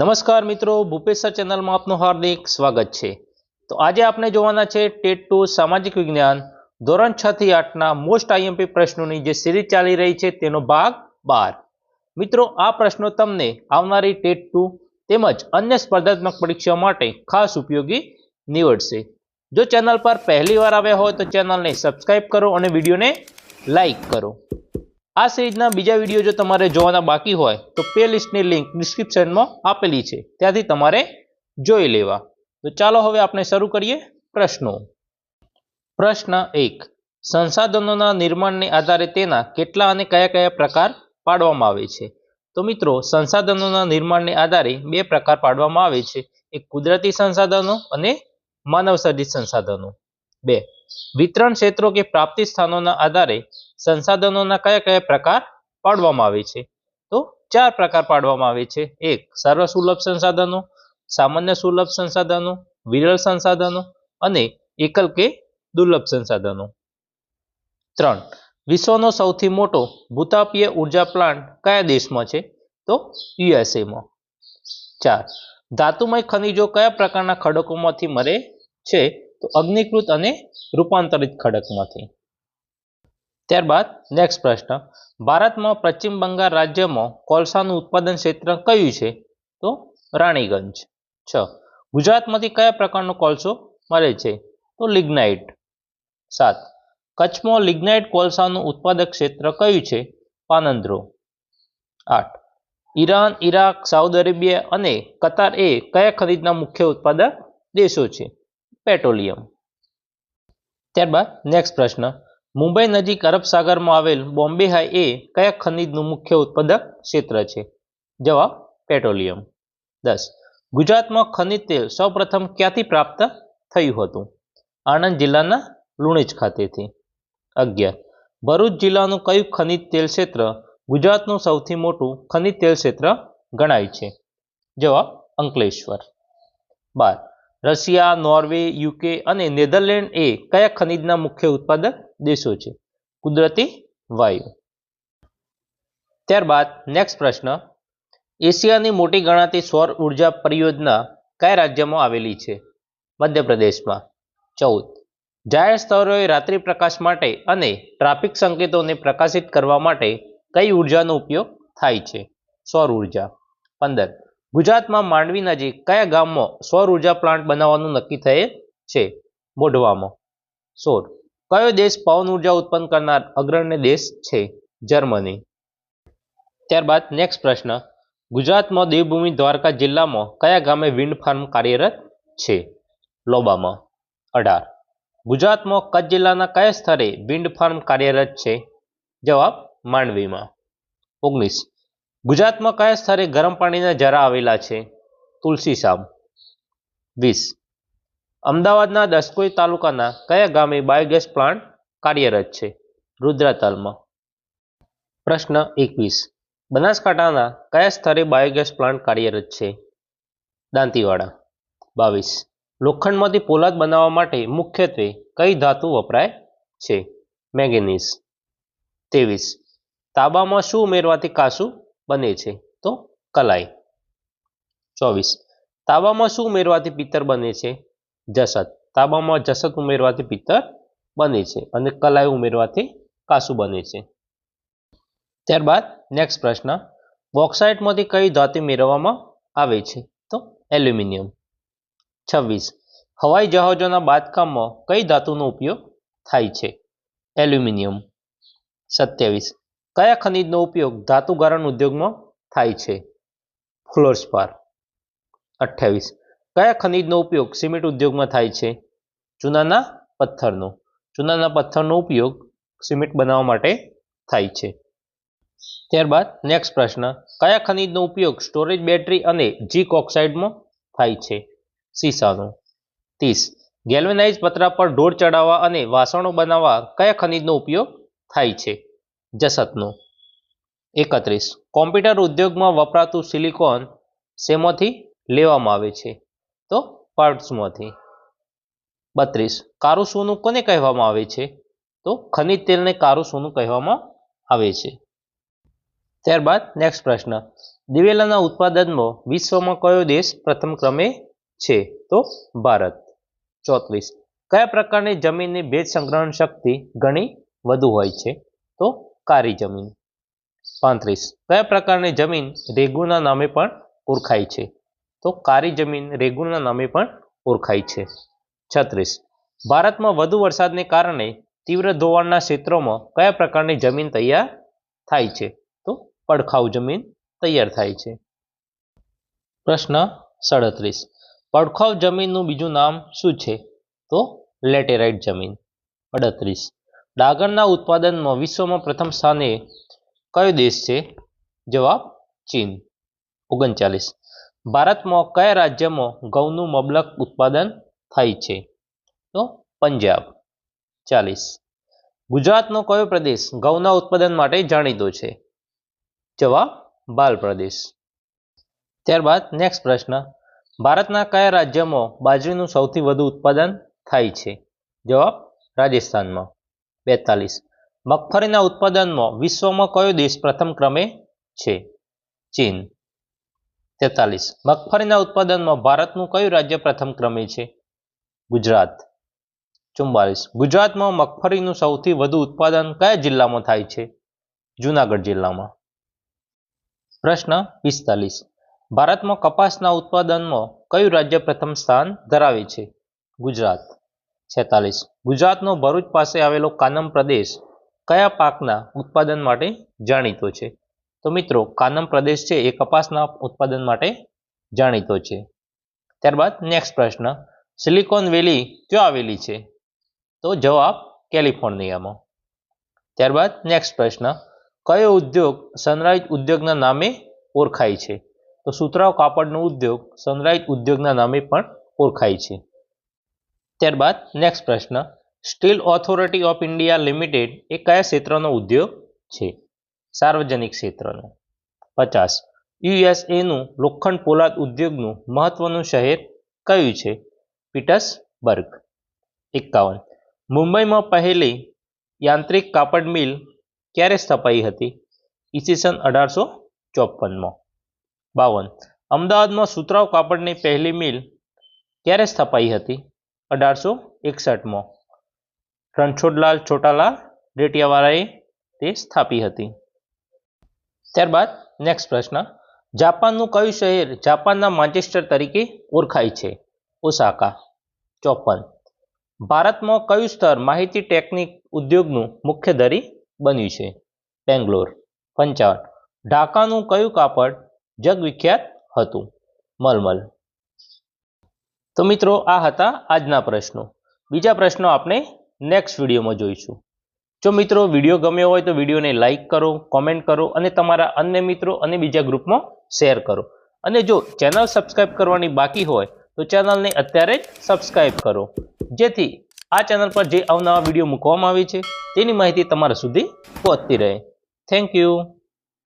નમસ્કાર મિત્રો ભૂપેશ્વર ચેનલમાં આપનું હાર્દિક સ્વાગત છે. તો આજે આપણે જોવાના છે ટેટ ટુ સામાજિક વિજ્ઞાન, ધોરણ છ થી આઠના મોસ્ટ આઈએમપી પ્રશ્નોની જે સિરીઝ ચાલી રહી છે તેનો ભાગ બાર. મિત્રો, આ પ્રશ્નો તમને આવનારી ટેટ ટુ તેમજ અન્ય સ્પર્ધાત્મક પરીક્ષાઓ માટે ખાસ ઉપયોગી નીવડશે. જો ચેનલ પર પહેલી વાર આવ્યા હોય તો ચેનલને સબસ્ક્રાઈબ કરો અને વિડીયોને લાઈક કરો. આ સિરીઝના બીજા વીડિયો જો તમારે જોવાના બાકી હોય, તો પ્લે લિસ્ટની લિંક ડિસ્ક્રિપ્શનમાં આપેલી છે. ત્યાંથી તમારે જોઈ લેવા. તો ચાલો હવે આપણે શરૂ કરીએ પ્રશ્નો. પ્રશ્ન એક. સંસાધનોના નિર્માણને આધારે તેના કેટલા અને કયા કયા પ્રકાર પાડવામાં આવે છે? તો મિત્રો, સંસાધનોના નિર્માણને આધારે બે પ્રકાર પાડવામાં આવે છે. એક કુદરતી સંસાધનો અને માનવસર્જિત સંસાધનો. બે. વિતરણ ક્ષેત્રો કે પ્રાપ્તિ સ્થાનોના આધારે સંસાધનોના કયા કયા પ્રકાર પાડવામાં આવે છે? તો ચાર પ્રકાર પાડવામાં આવે છે. એક, સર્વસુલભ સંસાધનો, સામાન્ય સુલભ સંસાધનો, વિરળ સંસાધનો અને એકલ કે દુર્લભ સંસાધનો. ત્રણ, વિશ્વનો સૌથી મોટો ભૂતાપીય ઊર્જા પ્લાન્ટ કયા દેશમાં છે? તો યુએસએમાં. ચાર, ધાતુમય ખનિજો કયા પ્રકારના ખડકોમાંથી મળે છે? તો અગ્નિકૃત અને રૂપાંતરિત ખડકમાંથી. ત્યારબાદ નેક્સ્ટ પ્રશ્ન. ભારતમાં પશ્ચિમ બંગાળ રાજ્યમાં કોલસાનું ઉત્પાદન ક્ષેત્ર કયું છે? તો રાણીગંજ. છ. ગુજરાતમાંથી કયા પ્રકારનો કોલસો મળે છે? તો લિગ્નાઇટ. સાત. કચ્છમાં લિગ્નાઇટ કોલસાનું ઉત્પાદક ક્ષેત્ર કયું છે? પાનંદ્રો. આઠ. ઈરાન ઈરાક સાઉદ અરેબિયા અને કતાર એ કયા ખરીદના મુખ્ય ઉત્પાદક દેશો છે? પેટ્રોલિયમ. ત્યારબાદ નેક્સ્ટ પ્રશ્ન. મુંબઈ નજીક અરબ સાગરમાં આવેલ બોમ્બે હાઈ એ કયા ખનિજનું મુખ્ય ઉત્પાદક ક્ષેત્ર છે? જવાબ, પેટ્રોલિયમ. દસ. ગુજરાતમાં ખનિજ તેલ સૌપ્રથમ ક્યાંથી પ્રાપ્ત થયું હતું? આણંદ જિલ્લાના લુણેજ ખાતેથી. અગિયાર. ભરૂચ જિલ્લાનું કયું ખનિજ તેલ ક્ષેત્ર ગુજરાતનું સૌથી મોટું ખનિજ તેલ ક્ષેત્ર ગણાય છે? જવાબ, અંકલેશ્વર. બાર. રશિયા, નોર્વે યુકે અને નેધરલેન્ડ એ કયા ખનિજના મુખ્ય ઉત્પાદક દેશો છે? કુદરતી વાયુ. ત્યારબાદ નેક્સ્ટ પ્રશ્ન. એશિયાની મોટી ગણાતી સૌર ઊર્જા પરિયોજના કયા રાજ્યમાં આવેલી છે? મધ્યપ્રદેશમાં. ચૌદ. જાહેર સ્થળોએ રાત્રિ પ્રકાશ માટે અને ટ્રાફિક સંકેતોને પ્રકાશિત કરવા માટે કઈ ઉર્જાનો ઉપયોગ થાય છે? સૌર ઊર્જા. પંદર. ગુજરાતમાં માંડવી નજીક કયા ગામમાં સૌર ઊર્જા પ્લાન્ટ બનાવવાનું નક્કી થયેલ છે? મોઢવામાં. સોળ. કયો દેશ પવન ઊર્જા ઉત્પન્ન કરનાર અગ્રણ્ય દેશ છે? જર્મની. ત્યારબાદ નેક્સ્ટ પ્રશ્ન. ગુજરાતમાં દેવભૂમિ દ્વારકા જિલ્લામાં કયા ગામે વિન્ડ ફાર્મ કાર્યરત છે? લોબામાં. અઢાર. ગુજરાતમાં કચ્છ જિલ્લાના કયા સ્થળે વિન્ડ ફાર્મ કાર્યરત છે? જવાબ, માંડવીમાં. ઓગણીસ. ગુજરાતમાં કયા સ્થળે ગરમ પાણીના ઝરા આવેલા છે? તુલસી સાબ વીસ. અમદાવાદના દસકોઈ તાલુકાના કયા ગામે બાયોગેસ પ્લાન્ટ કાર્યરત છે? રુદ્રાતાલમાં. પ્રશ્ન એકવીસ. બનાસકાંઠાના કયા સ્થળે બાયોગેસ પ્લાન્ટ કાર્યરત છે? દાંતીવાડા. બાવીસ. લોખંડમાંથી પોલાદ બનાવવા માટે મુખ્યત્વે કઈ ધાતુ વપરાય છે? મેંગેનીઝ. ત્રેવીસ. તાબામાં શું ઉમેરવાથી કાસું બને છે. તો કલાઈ. ચોવીસ. તાંબામાં શું ઉમેરવાથી પિત્તર બને છે? જસત તાંબામાં જસત ઉમેરવાથી પિત્તર બને છે અને કલાઈ ઉમેરવાથી કાસું બને છે. ત્યારબાદ નેક્સ્ટ પ્રશ્ન. બોક્સાઇટમાંથી કઈ ધાતુ મેળવવામાં આવે છે? તો એલ્યુમિનિયમ. છવ્વીસ. હવાઈ જહાજોના બાંધકામમાં કઈ ધાતુનો ઉપયોગ થાય છે? એલ્યુમિનિયમ. સત્યાવીસ. કયા ખનિજનો ઉપયોગ ધાતુ ગારણ ઉદ્યોગમાં થાય છે? ફ્લોરસ્પાર અઠ્યાવીસ. કયા ખનિજનો ઉપયોગ સિમેન્ટ ઉદ્યોગમાં થાય છે? ચૂનાના પથ્થરનો. ચૂનાના પથ્થરનો ઉપયોગ સિમેન્ટ બનાવવા માટે થાય છે. ત્યારબાદ નેક્સ્ટ પ્રશ્ન. કયા ખનિજનો ઉપયોગ સ્ટોરેજ બેટરી અને જીક ઓક્સાઇડમાં થાય છે? સીસાનો. ત્રીસ. ગેલ્વેનાઇઝ પતરા પર ઢોળ ચડાવવા અને વાસણો બનાવવા કયા ખનિજનો ઉપયોગ થાય છે? જસતનો. એકત્રીસ. કોમ્પ્યુટર ઉદ્યોગમાં વપરાતું સિલિકોન શેમાંથી લેવામાં આવે છે? તો પાર્ટ્સમાંથી. બત્રીસ. કારું સોનું કોને કહેવામાં આવે છે? તો ખનિજ તેલને કારું સોનું કહેવામાં આવે છે. ત્યારબાદ નેક્સ્ટ પ્રશ્ન. દિવેલાના ઉત્પાદનમાં વિશ્વમાં કયો દેશ પ્રથમ ક્રમે છે? તો ભારત. ચોત્રીસ. કયા પ્રકારની જમીનની ભેજ સંગ્રહણ શક્તિ ઘણી વધુ હોય છે? તો કારી જમીન. પાંત્રીસ. કયા પ્રકારની જમીન રેગુના નામે પણ ઓળખાય છે? તો કારી જમીન રેગુના નામે પણ ઓળખાય છે. છત્રીસ. ભારતમાં વધુ વરસાદને કારણે તીવ્ર ધોવાણના ક્ષેત્રોમાં કયા પ્રકારની જમીન તૈયાર થાય છે? તો પડખાઉ જમીન તૈયાર થાય છે. પ્રશ્ન સડત્રીસ. પડખાઉ જમીનનું બીજું નામ શું છે? તો લેટેરાઇટ જમીન. અડત્રીસ. ડાંગરના ઉત્પાદનમાં વિશ્વમાં પ્રથમ સ્થાને કયો દેશ છે? જવાબ, ચીન. ઓગણચાલીસ. ભારતમાં કયા રાજ્યમાં ઘઉંનું મબલક ઉત્પાદન થાય છે? તો પંજાબ. ચાલીસ. ગુજરાતનો કયો પ્રદેશ ઘઉંના ઉત્પાદન માટે જાણીતો છે? જવાબ બાલ પ્રદેશ ત્યારબાદ નેક્સ્ટ પ્રશ્ન. ભારતના કયા રાજ્યમાં બાજરીનું સૌથી વધુ ઉત્પાદન થાય છે? જવાબ, રાજસ્થાનમાં. બેતાલીસ. મગફળીના ઉત્પાદનમાં વિશ્વમાં કયો દેશ પ્રથમ ક્રમે છે? ચીન. તેતાલીસ. મગફળીના ઉત્પાદનમાં ભારતનું કયું રાજ્ય પ્રથમ ક્રમે છે? ગુજરાત. ચુમ્બાલીસ ગુજરાતમાં મગફળીનું સૌથી વધુ ઉત્પાદન કયા જિલ્લામાં થાય છે? જુનાગઢ જિલ્લામાં. પ્રશ્ન પિસ્તાલીસ. ભારતમાં કપાસના ઉત્પાદનમાં કયું રાજ્ય પ્રથમ સ્થાન ધરાવે છે? ગુજરાત. છેતાલીસ. ગુજરાતનો ભરૂચ પાસે આવેલો કાનમ પ્રદેશ કયા પાકના ઉત્પાદન માટે જાણીતો છે? તો મિત્રો, કાનમ પ્રદેશ છે એ કપાસના ઉત્પાદન માટે જાણીતો છે. ત્યારબાદ નેક્સ્ટ પ્રશ્ન સિલિકોન વેલી ક્યાં આવેલી છે? તો જવાબ, કેલિફોર્નિયામાં. ત્યારબાદ નેક્સ્ટ પ્રશ્ન, કયો ઉદ્યોગ સનરાઈઝ ઉદ્યોગના નામે ઓળખાય છે? તો સુતરાઉ કાપડનો ઉદ્યોગ સનરાઈઝ ઉદ્યોગના નામે પણ ઓળખાય છે. ત્યારબાદ નેક્સ્ટ પ્રશ્ન steel authority of India limited એ કયા ક્ષેત્રનો ઉદ્યોગ છે? સાર્વજનિક ક્ષેત્રનો. પચાસ યુએસએનું લોખંડ પોલાદ ઉદ્યોગનું મહત્વનું શહેર કયું છે? પીટર્સબર્ગ. એકાવન, મુંબઈમાં પહેલી યાંત્રિક કાપડ મિલ ક્યારે સ્થપાઈ હતી? ઈસવીસન અઢારસો ચોપનમાં. બાવન, અમદાવાદમાં સુતરાઉ કાપડની પહેલી મિલ ક્યારે સ્થપાઈ હતી? અઢારસો એકસઠમાં. રણછોડલાલ છોટાલાલ રેટિયાવાળાએ તે સ્થાપી હતી. ત્યારબાદ નેક્સ્ટ પ્રશ્ન. જાપાનનું કયું શહેર જાપાનના માન્ચેસ્ટર તરીકે ઓળખાય છે? ઓસાકા. ચોપન. ભારતમાં કયું સ્તર માહિતી ટેકનિક ઉદ્યોગનું મુખ્ય ધરી બન્યું છે? બેંગ્લોર. પંચાવન. ઢાકાનું કયું કાપડ જગવિખ્યાત હતું? મલમલ. તો મિત્રો, આ હતા આજના પ્રશ્નો. બીજા પ્રશ્નો આપણે નેક્સ્ટ વિડીયોમાં જોઈશું. જો મિત્રો વીડિયો ગમ્યો હોય તો વિડીયોને લાઇક કરો કોમેન્ટ કરો અને તમારા અન્ય મિત્રો અને બીજા ગ્રુપમાં શેર કરો. અને જો ચેનલ સબસ્ક્રાઇબ કરવાની બાકી હોય, તો ચેનલને અત્યારે જ સબસ્ક્રાઇબ કરો. જેથી આ ચેનલ પર જે અવનવા વીડિયો મૂકવામાં આવે છે, તેની માહિતી તમારા સુધી પહોંચતી રહે. Thank you